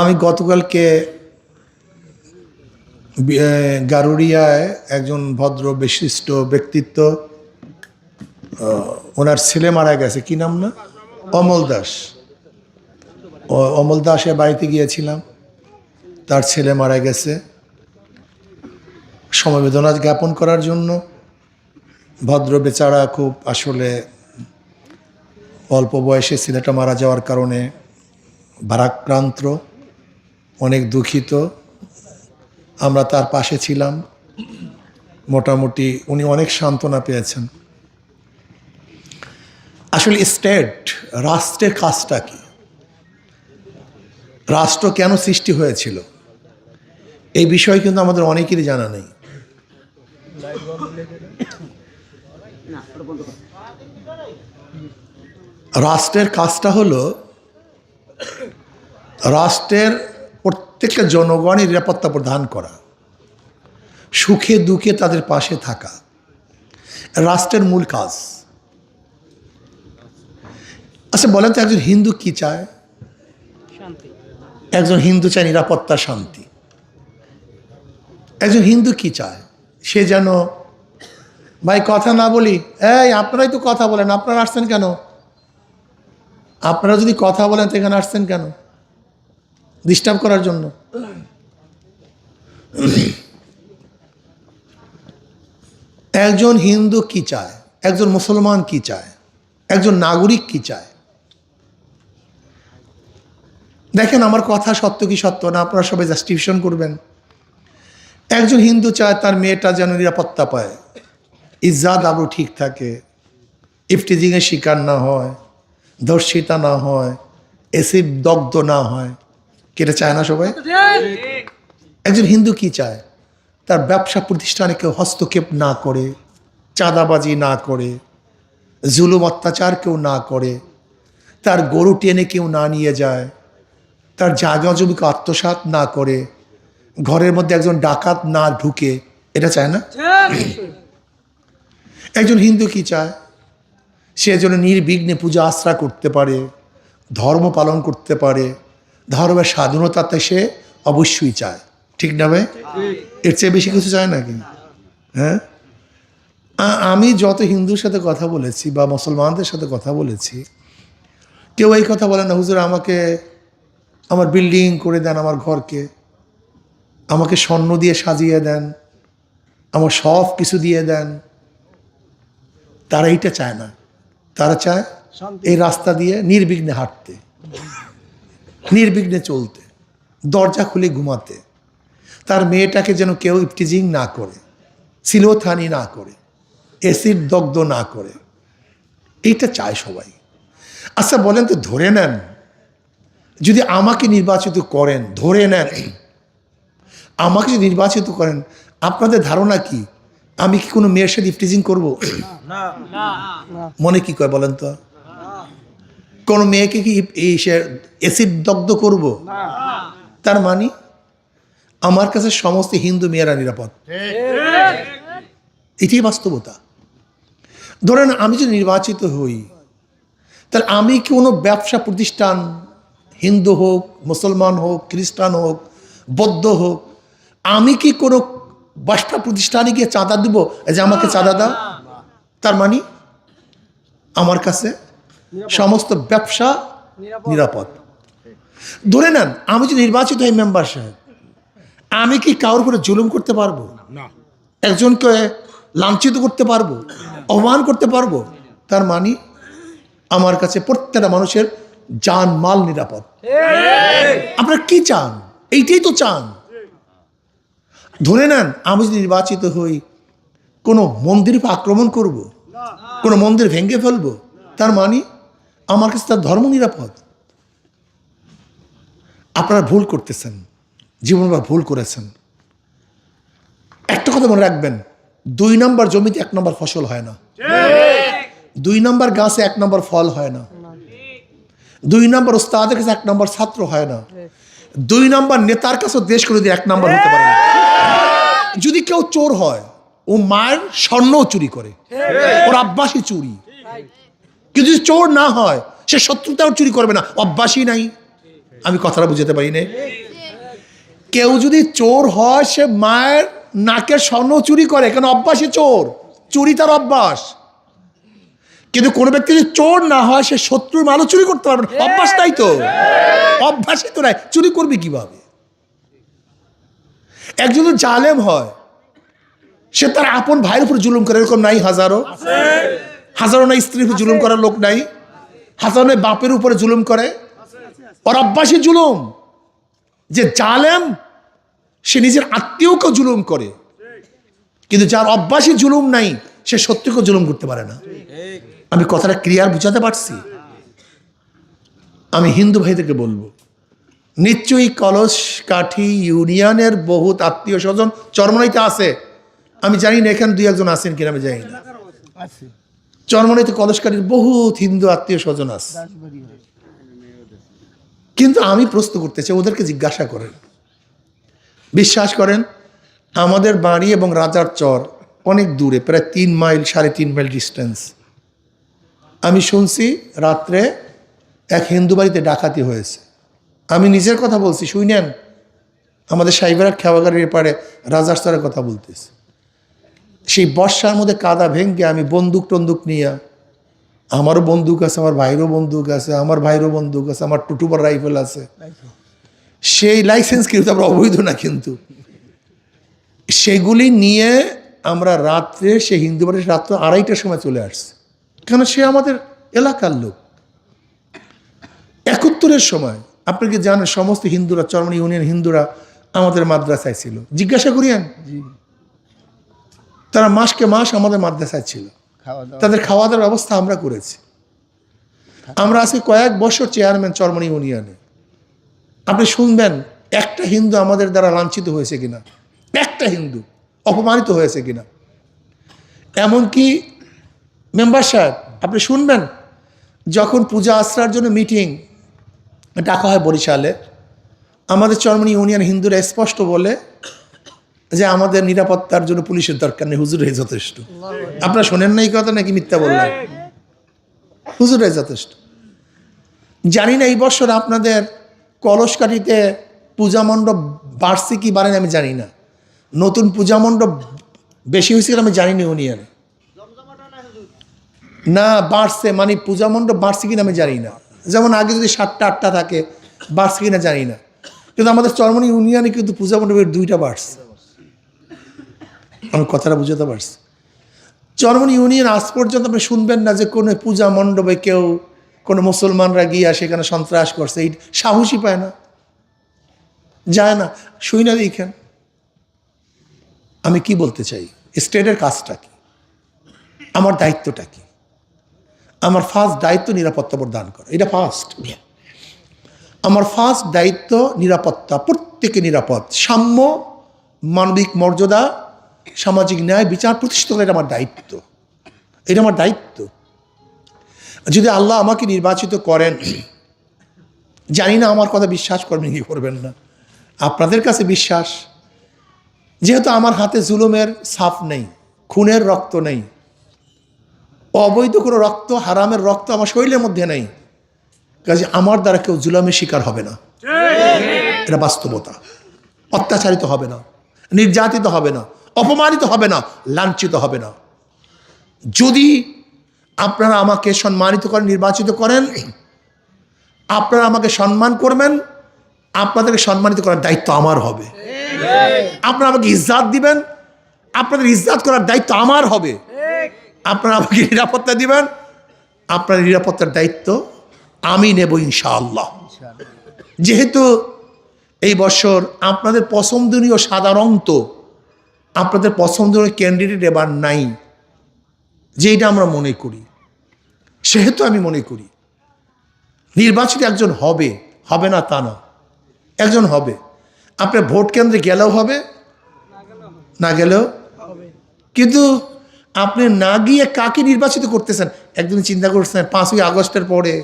আমি গতকালকে গারুড়িয়ায় একজন ভদ্র, বিশিষ্ট ব্যক্তিত্ব ওনার ছেলে মারা গেছে। কি নাম না? অমল দাস। অমল দাসের বাড়িতে গিয়েছিলাম। তার ছেলে মারা গেছে। সমবেদনা জ্ঞাপন করার জন্য। ভদ্র বেচারা খুব আসলে অল্প বয়সে ছেলেটা মারা যাওয়ার কারণে ভারাক্রান্ত, অনেক দুঃখিত। আমরা তার পাশে ছিলাম। মোটামুটি উনি অনেক সান্ত্বনা পেয়েছেন। আসলে স্টেট, রাষ্ট্রের কাজটা কি? রাষ্ট্র কেন সৃষ্টি হয়েছিল? এই বিষয়ে কিন্তু আমাদের অনেকেরই জানা নেই। রাষ্ট্রের কাজটা হলো রাষ্ট্রের প্রত্যেকটা জনগণের নিরাপত্তা প্রদান করা। সুখে দুঃখে তাদের পাশে থাকা। রাষ্ট্রের মূল কাজ। আচ্ছা বলেন তো একজন হিন্দু কি চায়? একজন হিন্দু চায় নিরাপত্তা শান্তি। একজন হিন্দু কি চায়? সে যেন ভাই কথা না বলি? এই আপনারাই তো কথা বলেন আপনারা আসছেন কেন? আপনারা যদি কথা বলেন তো এখানে আসছেন কেন? ডিস্টার্ব করার জন্য। একজন হিন্দু কি চায়? একজন মুসলমান কি চায়? একজন নাগরিক কি চায়? দেখেন, আমার কথা সত্য কি সত্য না? আপনারা সবাই জাস্টিফিকেশন করবেন। একজন হিন্দু চায় তার মেয়েটা যেন নিরাপত্তা পায়। ইজ্জাত আবরু ঠিক থাকে। ইফটিজিংয়ের শিকার না হয়। ধর্ষিতা না হয়। এসিড দগ্ধ না হয়। কেটে চায় না সবাই? একজন হিন্দু কি চায়? তার ব্যবসা প্রতিষ্ঠানে কেউ হস্তক্ষেপ না করে, চাঁদাবাজি না করে, জুলুম অত্যাচার কেউ না করে, তার গরু টেনে কেউ না নিয়ে যায়, তার জায়গা জমিকে আত্মসাৎ না করে, ঘরের মধ্যে একজন ডাকাত না ঢুকে, এটা চায় না? একজন হিন্দু কি চায়? সে যেন নির্বিঘ্নে পূজা আশ্রা করতে পারে, ধর্ম পালন করতে পারে ধর্মের স্বাধীনতাতে সে অবশ্যই চায়। ঠিক না ভাই? এর চেয়ে বেশি কিছু চায় নাকি? হ্যাঁ? আমি যত হিন্দুর সাথে কথা বলেছি বা মুসলমানদের সাথে কথা বলেছি কেউ এই কথা বলে না হুজুর আমাকে আমার বিল্ডিং করে দেন আমার ঘরকে। আমাকে স্বর্ণ দিয়ে সাজিয়ে দেন। আমার সব কিছু দিয়ে দেন। তারা এইটা চায় না। তারা চায় এই রাস্তা দিয়ে নির্বিঘ্নে হাঁটতে। নির্বিঘ্নে চলতে দরজা খুলে ঘুমাতে তার মেয়েটাকে যেন কেউ ইফটিজিং না করে সিলোথানি না করে এসিড দগ্ধ না করে এইটা চায় সবাই। আচ্ছা বলেন তো ধরে নেন যদি আমাকে নির্বাচিত করেন ধরে নেন আমাকে যদি নির্বাচিত করেন আপনাদের ধারণা কি? আমি কি কোনো মেয়ের সাথে ইফটিজিং করব? মনে কি কয় বলেন তো? কোনো মেয়েকে কি এই সে অ্যাসিড দগ্ধ করব? তার মানে আমার কাছে সমস্ত হিন্দু মেয়েরা নিরাপদ। এটাই বাস্তবতা। ধরেন আমি যদি নির্বাচিত হই তাহলে আমি কোনো ব্যবসা প্রতিষ্ঠান হিন্দু হোক মুসলমান হোক খ্রিস্টান হোক বৌদ্ধ হোক আমি কি কোনো ব্যবসা প্রতিষ্ঠানে গিয়ে চাঁদা দিব? যে আমাকে চাঁদা দাও। তার মানে আমার কাছে সমস্ত ব্যবসা নিরাপদ। ধরে নেন আমি যদি নির্বাচিত হই মেম্বার সাহেব আমি কি কারোর উপরে জুলুম করতে পারব? একজনকে লাঞ্ছিত করতে পারব? অপমান করতে পারব? তার মানে আমার কাছে প্রত্যেকটা মানুষের জান মাল নিরাপদ আপনারা কি চান? এইটাই তো চান। ধরে নেন আমি যদি নির্বাচিত হই কোনো মন্দির আক্রমণ করব। কোনো মন্দির ভেঙে ফেলব? তার মানে আমার কাছে তার ধর্ম নিরাপদ। আপনারা ভুল করতেছেন। জীবন বা ভুল করেছেন। একটা কথা মনে রাখবেন, দুই নম্বর জমিতে এক নম্বর ফসল হয় না। দুই নম্বর গাছে এক নম্বর ফল হয় না। দুই নম্বর ওস্তাদের কাছে এক নম্বর ছাত্র হয় না। দুই নম্বর নেতার কাছে দেশ করে দিয়ে এক নম্বর হতে পারে যদি কেউ চোর হয়, ও মায়ের স্বর্ণ চুরি করে। ওর আব্বাসী চুরি। কিন্তু যদি চোর না হয়, সে শত্রুতাও চুরি করবে না। অভ্যাসই নাই। আমি কথাটা বুঝতে পারি না কেউ যদি চোর হয়, সে মায়ের নাকের স্বর্ণ চুরি করে। কেন? অভ্যাসই চোর। চুরি তার অভ্যাস। কিন্তু কোনো ব্যক্তি যদি চোর না হয়, সে শত্রুর মালও চুরি করতে পারবে না। অভ্যাস নাই তো। অভ্যাসই তো নাই। চুরি করবে কীভাবে? একজন জালেম হয়, সে তার আপন ভাইয়ের উপর জুলুম করে, এরকম নাই হাজারো? হাজারো নাই স্ত্রীর উপর জুলুম করার লোক নাই। হাজারো বাপের উপরে জুলুম করে। ওর অভ্যাসই জুলুম। যে জালেম সে নিজের আত্মীয়কেও জুলুম করে। কিন্তু যার অভ্যাসী জুলুম নাই সে সত্যিকেও জুলুম করতে পারে না। আমি কথাটা ক্লিয়ার বুঝাতে পারছি? আমি হিন্দু ভাইদেরকে বলব নিশ্চয়ই কলস কাঠি ইউনিয়নের বহুত আত্মীয় স্বজন চরমনাইতে আছে। আমি জানি না এখানে দুই একজন আছেন কিনা আমি জানি না। আছে কলসকারীর বহুত হিন্দু আত্মীয় স্বজন আছে। কিন্তু আমি প্রশ্ন করতে চাই, ওদেরকে জিজ্ঞাসা করেন। বিশ্বাস করেন, আমাদের বাড়ি এবং রাজার চর অনেক দূরে, প্রায় তিন মাইল, সাড়ে তিন মাইল ডিস্টেন্স আমি শুনছি রাত্রে এক হিন্দু বাড়িতে ডাকাতি হয়েছে। আমি নিজের কথা বলছি শুই নেন আমাদের সাইবেরাট খেওয়াগাড়ির পারে রাজার চরের কথা বলতেছি। সেই বর্ষার মধ্যে কাদা ভেঙ্গে আমি বন্দুক টন্দুক নিয়ে, আমারও বন্দুক আছে, আমার ভাইরও বন্দুক আছে, আমার ভাইয়েরও বন্দুক আছে, আমার টুটুবার রাইফেল আছে। সেই লাইসেন্স কিন্তু আমরা অবৈধ না কিন্তু। সেগুলি নিয়ে আমরা রাত্রে সে হিন্দু বাড়ির রাত্র আড়াইটার সময় চলে আসছে। কেন সে আমাদের এলাকার লোক। একাত্তরের সময়, আপনি কি জানেন, সমস্ত হিন্দুরা, চরমনি ইউনিয়ন হিন্দুরা আমাদের মাদ্রাসায় ছিল। জিজ্ঞাসা করিয়েন তারা মাসকে মাস আমাদের মাদ্রাসায় ছিল। তাদের খাওয়া দাওয়ার ব্যবস্থা আমরা করেছি। আমরা আজকে কয়েক বছর চেয়ারম্যান চরমনি ইউনিয়নে। আপনি শুনবেন একটা হিন্দু আমাদের দ্বারা লাঞ্ছিত হয়েছে কিনা? একটা হিন্দু অপমানিত হয়েছে কিনা? এমনকি মেম্বার সাহেব আপনি শুনবেন যখন পূজা আশ্রার জন্য মিটিং ডাকা হয় বরিশালে আমাদের চরমনি ইউনিয়ন হিন্দুরা স্পষ্ট বলে যে আমাদের নিরাপত্তার জন্য পুলিশের দরকার নেই হুজুরাই যথেষ্ট। আপনারা শোনেন না এই কথা নাকি মিথ্যা বললেন? হুজুরাই যথেষ্ট। জানি না এই বছর আপনাদের কলসকাঠিতে পূজা মণ্ডপ বাড়ছে কি বাড়েন আমি জানি না। নতুন পূজা মণ্ডপ বেশি হয়েছে আমি জানি না ইউনিয়নে না বাড়ছে মানে পূজা মণ্ডপ বাড়ছে কিনা আমি জানি না। যেমন আগে যদি সাতটা আটটা থাকে বাড়ছে কিনা জানি না। কিন্তু আমাদের চরমনি ইউনিয়নে কিন্তু পূজা মণ্ডপের দুইটা বাড়ছে। আমি কথাটা বুঝতে পারছি। চরমনি ইউনিয়ন আজ পর্যন্ত আপনি শুনবেন না যে কোনো পূজা মণ্ডপে কেউ, কোনো মুসলমানরা গিয়া সেখানে সন্ত্রাস করছে। এই সাহসী পায় না। যায় না। শুই না দেখেন। আমি কি বলতে চাই? স্টেটের কাজটা কি? আমার দায়িত্বটা কি? আমার ফার্স্ট দায়িত্ব নিরাপত্তা প্রদান করা। এটা ফার্স্ট আমার ফার্স্ট দায়িত্ব নিরাপত্তা, প্রত্যেকে নিরাপদ। সাম্য, মানবিক মর্যাদা সামাজিক ন্যায় বিচার প্রতিষ্ঠিত করা এটা আমার দায়িত্ব। এটা আমার দায়িত্ব। যদি আল্লাহ আমাকে নির্বাচিত করেন জানি না আমার কথা বিশ্বাস করবেন কি করবেন না। আপনাদের কাছে বিশ্বাস? যেহেতু আমার হাতে জুলুমের ছাপ নেই খুনের রক্ত নেই অবৈধ কোনো রক্ত হারামের রক্ত আমার শরীরের মধ্যে নেই কাজে আমার দ্বারা কেউ জুলামের শিকার হবে না। এটা বাস্তবতা। অত্যাচারিত হবে না। নির্যাতিত হবে না। অপমানিত হবে না, লাঞ্ছিত হবে না। যদি আপনারা আমাকে সম্মানিত করেন, নির্বাচিত করেন, আপনারা আমাকে সম্মান করবেন, আপনাদেরকে সম্মানিত করার দায়িত্ব আমার হবে। আপনারা আমাকে ইজ্জাত দিবেন, আপনাদের ইজ্জাত করার দায়িত্ব আমার হবে। আপনারা আমাকে নিরাপত্তা দিবেন আপনার নিরাপত্তার দায়িত্ব আমি নেব ইনশাআল্লাহ। যেহেতু এই বছর আপনাদের পছন্দনীয় সাধারণত আপনাদের পছন্দনীয় ক্যান্ডিডেট এবার নাই যেটা আমরা মনে করি। সেহেতু আমি মনে করি, নির্বাচিত একজন হবে হবে না তা না, একজন হবে। আপনার ভোট কেন্দ্রে গেলেও হবে, না গেলেও কিন্তু আপনি না গিয়ে কাকে নির্বাচিত করতেছেন? একদিন চিন্তা করছেন, পাঁচই আগস্টের পরে,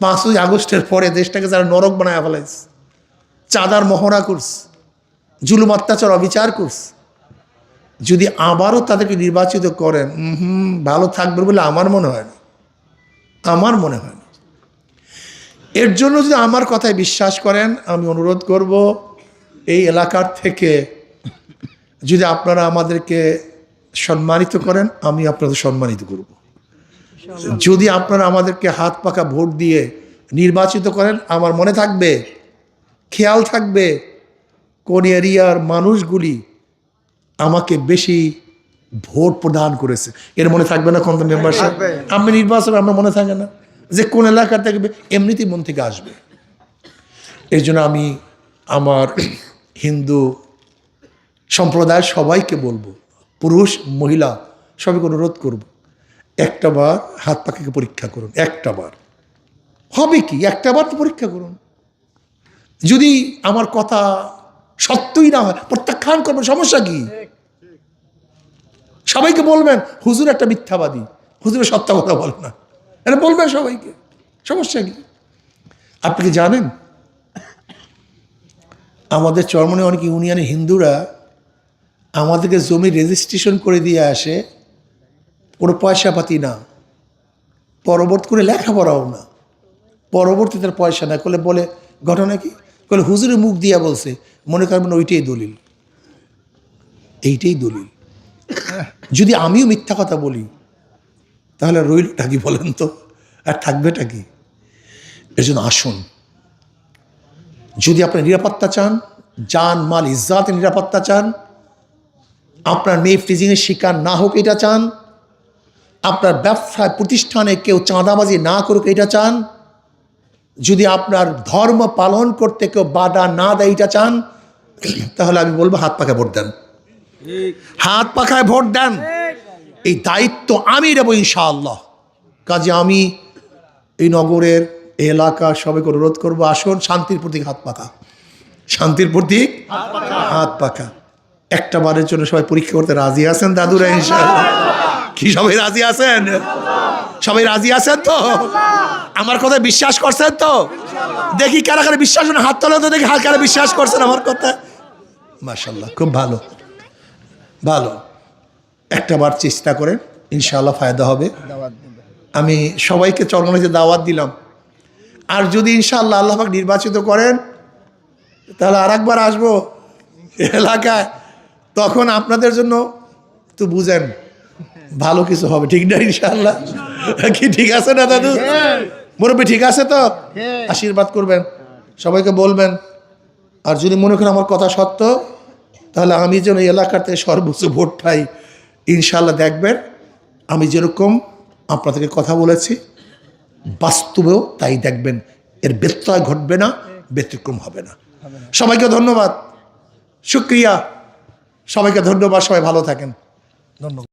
পাঁচই আগস্টের পরে দেশটাকে যারা নরক বানায় ফেলাইছে, চাঁদার মহড়া করছে। জুলুম, অত্যাচার, অবিচার করছে। যদি আবারও তাদেরকে নির্বাচিত করেন হুম, ভালো থাকবে বলে আমার মনে হয় না। আমার মনে হয় না। এর জন্য যদি আমার কথায় বিশ্বাস করেন, আমি অনুরোধ করব, এই এলাকার থেকে যদি আপনারা আমাদেরকে সম্মানিত করেন, আমি আপনাদের সম্মানিত করব। যদি আপনারা আমাদেরকে হাত পাকা ভোট দিয়ে নির্বাচিত করেন, আমার মনে থাকবে, খেয়াল থাকবে কোন এরিয়ার মানুষগুলি আমাকে বেশি ভোট প্রদান করেছে। এর মনে থাকবে না কোন মেম্বারশিপ আমি নির্বাচন আমার মনে থাকে না যে কোন এলাকা থাকবে এমনিতেই মন থেকে আসবে। এই জন্য আমি আমার হিন্দু সম্প্রদায়ের সবাইকে বলব পুরুষ মহিলা সবাইকে অনুরোধ করব একটা বার হাত পাখিকে পরীক্ষা করুন একটা বার। হবে কি? একটা বার তো পরীক্ষা করুন। যদি আমার কথা সত্যই না হয়। প্রত্যাখ্যান করবেন, সমস্যা কি? সবাইকে বলবেন, হুজুর একটা মিথ্যাবাদী। হুজুরের সত্য কথা বলে না। এটা বলবেন সবাইকে। সমস্যা কি? আপনি কি জানেন? আমাদের চরমনে অনেক ইউনিয়নের হিন্দুরা আমাদেরকে জমি রেজিস্ট্রেশন করে দিয়ে আসে, কোনো পয়সা পাতি না। পরবর্তী করে লেখাপড়াও না। পরবর্তী তার পয়সা না। করলে বলে, ঘটনা কি? বলে হুজুরের মুখ দিয়া বলছে, মনে করবেন ওইটাই দলিল। এইটাই দলিল। যদি আমিও মিথ্যা কথা বলি, তাহলে রইলটা কি বলেন তো? আর থাকবেটা কি? এই জন্য আসুন। যদি আপনার নিরাপত্তা চান জান মাল ইজ্জাতের নিরাপত্তা চান, আপনার মেয়ে ফ্রিজিংয়ের শিকার না হোক এটা চান, আপনার ব্যবসায়, প্রতিষ্ঠানে কেউ চাঁদাবাজি না করুক এটা চান যদি আপনার ধর্ম পালন করতে কেউ বাধা না দেয়, এটা চান, তাহলে আমি বলব হাত পাখায় ভোট দেন। হাত পাখায় ভোট দেন। এই দায়িত্ব আমি নেব ইনশাআল্লাহ। কাজে আমি এই নগরের এই এলাকার সবাইকে অনুরোধ করব, আসুন, শান্তির প্রতীক হাত পাখা। শান্তির প্রতীক হাত পাখা। একটা বারের জন্য সবাই পরীক্ষা করতে রাজি আছেন দাদুরা, ইনশাআল্লাহ? কি, সবাই রাজি আছেন? সবাই রাজি আছেন তো? আমার কথা বিশ্বাস করছেন তো? দেখি কারা কারা বিশ্বাস হাত তোলা তো দেখি হাত কারা বিশ্বাস করছেন আমার কথা মাশাল্লাহ খুব ভালো। ভালো। একটা বার চেষ্টা করেন, ইনশাআল্লাহ ফায়দা হবে। আমি সবাইকে চরমনেতে দাওয়াত দিলাম। আর যদি ইনশাআল্লাহ আল্লাহাক নির্বাচিত করেন, তাহলে আর একবার আসব এলাকায়। তখন আপনাদের জন্য তো বুঝেন, ভালো কিছু হবে, ঠিক না ইনশাআল্লাহ? কি ঠিক আছে না দাদু? মুরব্বী ঠিক আছে তো? আশীর্বাদ করবেন। সবাইকে বলবেন আর যদি মনে করেন আমার কথা সত্য তাহলে আমি যেন এই এলাকাতে সর্বোচ্চ ভোট পাই ইনশাল্লাহ দেখবেন। আমি যেরকম আপনাদেরকে কথা বলেছি বাস্তবেও তাই দেখবেন। এর ব্যত্যয় ঘটবে না ব্যতিক্রম হবে না। সবাইকে ধন্যবাদ। শুক্রিয়া। সবাইকে ধন্যবাদ। সবাই ভালো থাকেন। ধন্যবাদ।